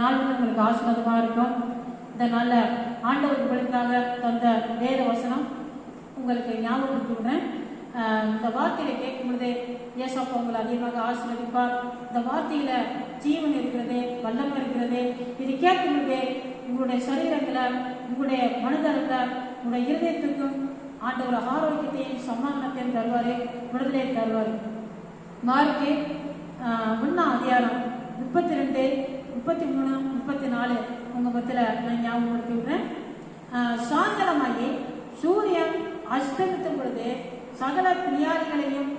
நாள் உங்களுக்கு ஆசீர்வாதமாக இருக்கும். இந்த நாளில் ஆண்டவர் உங்களுக்காக தந்த வேத வசனம் உங்களுக்கு ஞாபகப்படுத்துகிறேன் இந்த வார்த்தையை கேட்கும் பொழுதே ஏசப்பா உங்களை அதிகமாக ஆசீர்வதிப்பார். இந்த வார்த்தையில ஜீவன் இருக்கிறது வல்லமை இருக்கிறது. இது கேட்கும் பொழுதே உங்களுடைய சரீரங்களை உங்களுடைய மனதளத்தை உங்களுடைய இருதயத்துக்கும் ஆண்டவர் ஆரோக்கியத்தையும் சமாதானத்தையும் தருவாரு விடுதலையை தருவார். மார்க்கு ஆஹ் அதிகாரம் முப்பத்தி ரெண்டு முப்பத்தி மூணு முப்பத்தி நாலு உங்க பத்தில நான் ஞாபகப்படுத்தி விடுறேன் சாயந்தரமாகி சூரியன் அஸ்தமித்தும் பொழுது சகல பிரியாரிகளையும்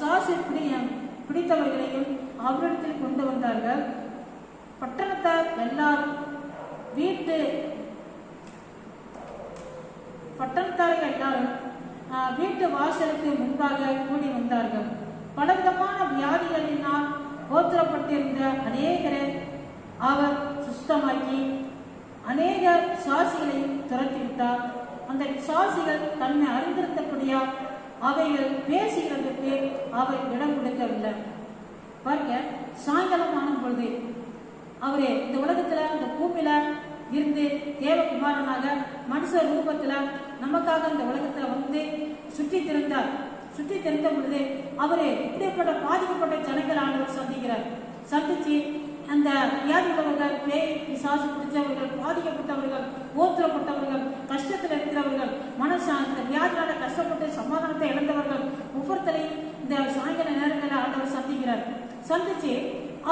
சாசி பிரியம் பிடித்தவர்களையும் அவரிடத்தில் கொண்டு வந்தார்கள். பட்டணத்தார் எல்லாரும் வீட்டு பட்டணத்தார்கள் எல்லாரும் வீட்டு வாசலுக்கு முன்பாக கூடி வந்தார்கள். பலவிதமான வியாதிகளினால் போத்திரப்பட்டிருந்த அநேகரை அவர் சுஸ்தமாக்கி அநேக சுவாசிகளை துரத்திவிட்டார். அந்த சுவாசிகள் தன்னை அறிந்திருத்தக்கூடிய அவைகள் பேசுகிறதுக்கு அவர் இடம் கொடுக்கவில்லை. பாருங்க சாயங்காலம் ஆன பொழுது அவரு இந்த உலகத்துல இந்த பூமியில இருந்து தேவகுமாரனாக மனுஷ ரூபத்துல நமக்காக இந்த உலகத்துல வந்து சுற்றி திருந்தார் சுற்றி தெரிந்த பொழுது அவரு இப்படிப்பட்ட பாதிக்கப்பட்ட ஜனங்கள் ஆண்டவர் சந்திக்கிறார். சந்திச்சு அந்த வியாதி பேய் விசாசு பிடிச்சவர்கள் பாதிக்கப்பட்டவர்கள் ஓத்திரப்பட்டவர்கள் கஷ்டத்தில் இருக்கிறவர்கள் மனசா இந்த வியாதியால கஷ்டப்பட்டு சமாதானத்தை இழந்தவர்கள் ஒவ்வொருத்தரையும் இந்த சாயங்கால நேரங்களில் ஆண்டவர் சந்திக்கிறார். சந்திச்சு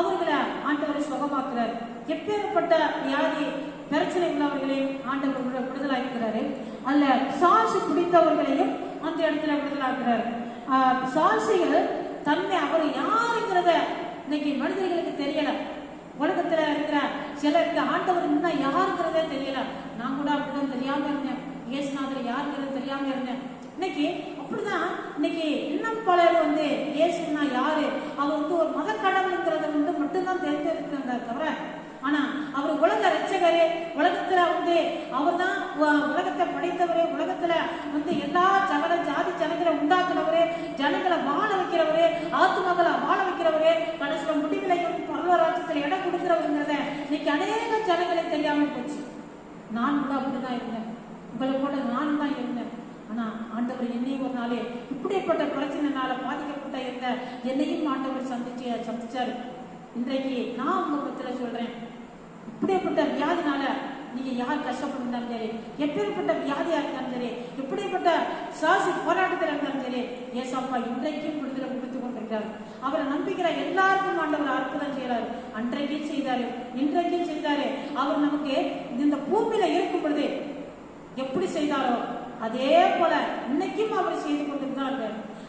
அவர்களை ஆண்டவர் சுகமாக்குறார். எப்பேற்பட்ட வியாதி பிரச்சனை உள்ளவர்களையும் ஆண்டவர் விடுதலாக்கிறாரு. அல்ல சாசு பிடித்தவர்களையும் அந்த இடத்துல விடுதலாக்குறாரு ஆஹ் சாசிகள் தன்னை அவர் யாருங்கிறத இன்னைக்கு மனிதர்களுக்கு தெரியல. உலகத்துல இருக்கிற சிலருக்கு ஆண்டவர் என்ன யாருங்கிறதே தெரியல. நான் கூட அப்படிதான் தெரியாம இருந்தேன். இயேசுநாதர் யாருங்கிறது தெரியாம இருந்தேன். இன்னைக்கு அப்படிதான் இன்னைக்கு இன்னும் பலர் வந்து இயேசுனா யாரு? அவர் வந்து ஒரு மத கடவுள்ங்கிறத வந்து மட்டும்தான் தெரிஞ்சிருக்காங்க தவிர ஆனா அவர் உலக ரட்சகரே உலகத்துல வந்து அவர் தான் உலகத்தை படைத்தவரே உலகத்துல வந்து எல்லா சகல ஜாதி ஜனங்களை உண்டாக்குனவரே ஜனங்களை வாழ வைக்கிறவரே ஆத்துமகளை வாழ வைக்கிறவரே கடைசியில முடிவிலையும் பரவராட்சத்தில் இடம் கொடுக்கிறவங்கிறத இன்னைக்கு அநேக ஜனங்களை தெரியாம போச்சு. நான் கூட அப்படிதான் இருந்தேன். உங்களை கூட நானும் தான் இருந்தேன். ஆனா ஆண்டவர் என்னையும் ஒரு நாளே இப்படிப்பட்ட பிரச்சனைனால பாதிக்கப்பட்ட இருந்த என்னையும் ஆண்டவர் சந்திச்சு சந்திச்சாரு. இன்றைக்கு நான் உங்க பத்திர சொல்றேன். இப்படிப்பட்ட வியாதினால நீங்க யார் கஷ்டப்பட்டிருந்தாலும் சரி எப்பேற்பட்ட வியாதியா இருந்தாலும் சரி எப்படிப்பட்ட சாசி போராட்டத்தில் இருந்தாலும் சரி ஏசப்பா இன்றைக்கும் விடுதலை கொடுத்து கொண்டிருக்கிறார். அவரை நம்பிக்கிற எல்லாருக்கும் ஆண்டவர் அற்புதம் செய்கிறார். அன்றைக்கும் செய்தாரு இன்றைக்கும் செய்தாரு. அவர் நமக்கு இந்த பூமியில இருக்கும் பொழுது எப்படி செய்தாரோ அதே போல இன்னைக்கும் அவர் செய்து கொண்டிருந்தார்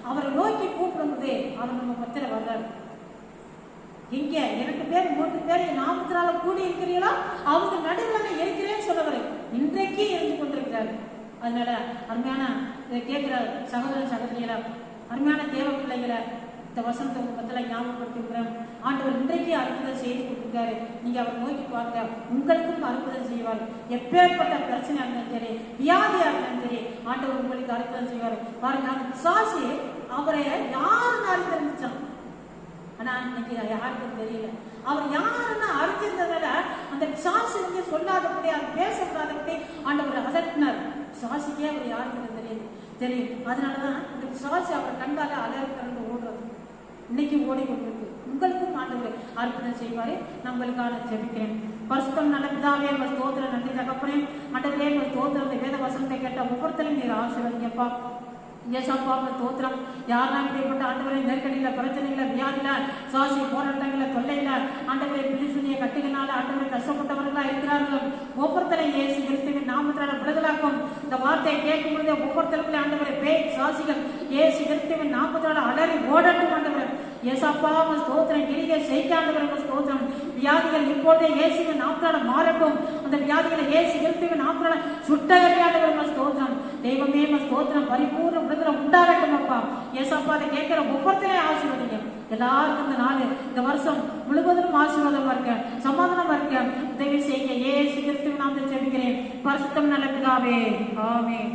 அவரை நோக்கி கூப்பிடும்போது அவர் நம்ம பத்திர வர்றாரு. இங்கே இரண்டு பேர் மூன்று பேர் என் நாமத்தினால கூடி இருக்கிறீங்களா அவங்க நடுவில் நான் இருக்கிறேன்னு சொன்னவர் இன்றைக்கு இருந்து கொண்டிருக்கிறார். அதனால அருமையான இதை கேட்கிற சகோதர சகோதரிகளை அருமையான தேவ பிள்ளைகளை இந்த வசனத்தை உங்க ஞாபகப்படுத்திருக்கிறேன் ஆண்டவர் இன்றைக்கு அற்புதம் செய்து கொடுத்துருக்காரு. நீங்க அவர் நோக்கி பாருங்க உங்களுக்கும் அற்புதம் செய்வார். எப்பேற்பட்ட பிரச்சனையா இருந்தாலும் சரி வியாதியா இருந்தாலும் சரி ஆண்டவர் உங்களுக்கு அற்புதம் செய்வார். பாருங்க சாசி அவரை யாருன்னு அறிந்திருந்துச்சான் ஆனா இன்னைக்கு யாருக்கும் தெரியல. அவர் யாருன்னு அறிஞ்சிருந்ததால அந்த சாசி வந்து சொல்லாதபடி அவர் பேசக்கூடாதபடி ஆண்டவர் அதட்டினார் சாசிக்கே அவர் யாருக்கும் தெரியுது தெரியும் அதனாலதான் இந்த சாசி அவர் கண்டால அலறி ஓடுறது. இன்னைக்கு ஓடி கொண்டிருக்கு. உங்களுக்கும் ஆண்டவர் அற்புதம் செய்வாரு. நான் உங்களுக்கான ஜெபிக்கிறேன். பரிசுத்தம் நல்ல பிதாவே உங்கள் ஸ்தோத்திரம் நன்றி தகப்பனே. ஆண்டவரே உங்கள் ஸ்தோத்திரம். வேத வசனத்தை கேட்ட ஒவ்வொருத்தரும் நீர் ஆசீர்வதிங்கப்பா. ஏசப்பா தோத்திரம். யாரெல்லாம் இப்படிப்பட்ட ஆண்டவரை நெருக்கடியில் பிரச்சனைகளை வியாதியில சுவாசி போராட்டங்களை தொல்லையில ஆண்டவரை பிடிசுனிய கட்டுகளால ஆண்டவரை கஷ்டப்பட்டவர்களா இருக்கிறார்கள்? ஒவ்வொருத்தரை இயேசு கிறிஸ்துவின் நாமத்தினால விடுதலாக்கும். இந்த வார்த்தையை கேட்கும் பொழுது ஒவ்வொருத்தருக்குள்ளே ஆண்டவரை பேய் சுவாசிகள் இயேசு கிறிஸ்துவின் நாமத்தினால அலறி ஓடட்டும் ஆண்டவரை. ஏசப்பா உங்க ஸ்தோத்திரம் கிரிகை செய்யாண்டவர் உங்க ஸ்தோத்திரம். வியாதிகள் இப்போதே இயேசுவின் நாத்தால மாறட்டும். அந்த வியாதிகளை இயேசு கிறிஸ்துவின் நாத்தால சுட்டகரியாண்டவர் உங்க ஸ்தோத்திரம். தெய்வமே உங்க ஸ்தோத்திரம் பரிபூர்ண விடுதலை உண்டாகட்டும் அப்பா. ஏசப்பா அதை கேட்கிற ஒவ்வொருத்தரையும் ஆசீர்வதிங்க. எல்லாருக்கும் இந்த நாள் இந்த வருஷம் முழுவதும் ஆசீர்வாதமா இருக்க சமாதானமா இருக்க. உதவி செய்ய ஏசு கிறிஸ்துவின் நாமத்தை ஜெபிக்கிறேன் பரிசுத்தம் நல்ல பிதாவே. ஆமென்.